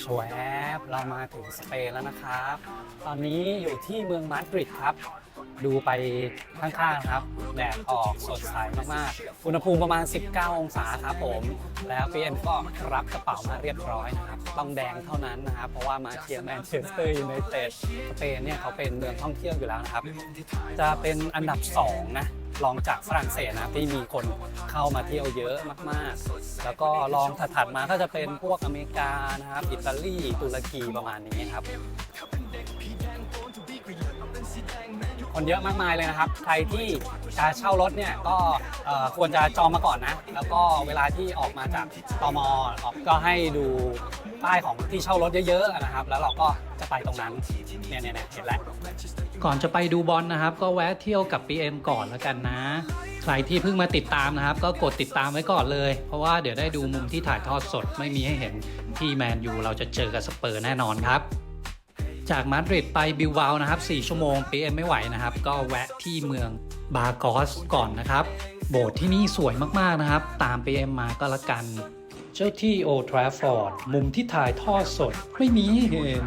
ชวบเรามาถึงสเปนแล้วนะครับ ตอนนี้อยู่ที่เมืองมาดริดครับ ดูไปข้างๆครับ แดดออกสดใสมากๆ อุณหภูมิประมาณ 19 องศาครับผม แล้วพีเอ็นก็รับกระเป๋ามาเรียบร้อยนะครับ ต้องแดงเท่านั้นนะครับ เพราะว่ามาเชียร์แมนเชสเตอร์ยูไนเต็ด สเปนเนี่ยเขาเป็นเมืองท่องเที่ยวอยู่แล้วนะครับ จะเป็นอันดับ 2 นะ รองจากฝรั่งเศสนะที่มีคนเข้ามาเที่ยวเยอะมากๆ แล้วก็รองถัดๆมาก็จะเป็นพวกอเมริกานะครับอิตาลีตุรกีประมาณนี้ครับ คนเยอะมากมายเลยนะครับ ใครที่จะเช่ารถเนี่ยก็ควรจะจองมาก่อนนะ แล้วก็เวลาที่ออกมาจากตมออกก็ให้ดูป้ายของที่เช่ารถเยอะๆนะครับ แล้วเราก็จะไปตรงนั้นเนี่ยเนี่ยเนี่ยเห็นแล้วก่อนจะไปดูบอลนะครับ ก็แวะเที่ยวกับ PM ก่อนแล้วกันนะ ใครที่เพิ่งมาติดตามนะครับ ก็กดติดตามไว้ก่อนเลย เพราะว่าเดี๋ยวได้ดูมุมที่ถ่ายทอดสดไม่มีให้เห็นที่แมนยูเราจะเจอกับสเปอร์แน่นอนครับ จากมาดริดไปบิลวานะครับ 4 ชั่วโมง PM ไม่ไหวนะครับ ก็แวะที่เมืองบากอสก่อนนะครับ โบสถ์ที่นี่สวยมากๆนะครับ ตาม PM มาก็แล้วกัน เจ้าที่โอทราฟอร์ด มุมที่ถ่ายทอดสด ไม่มีเห็น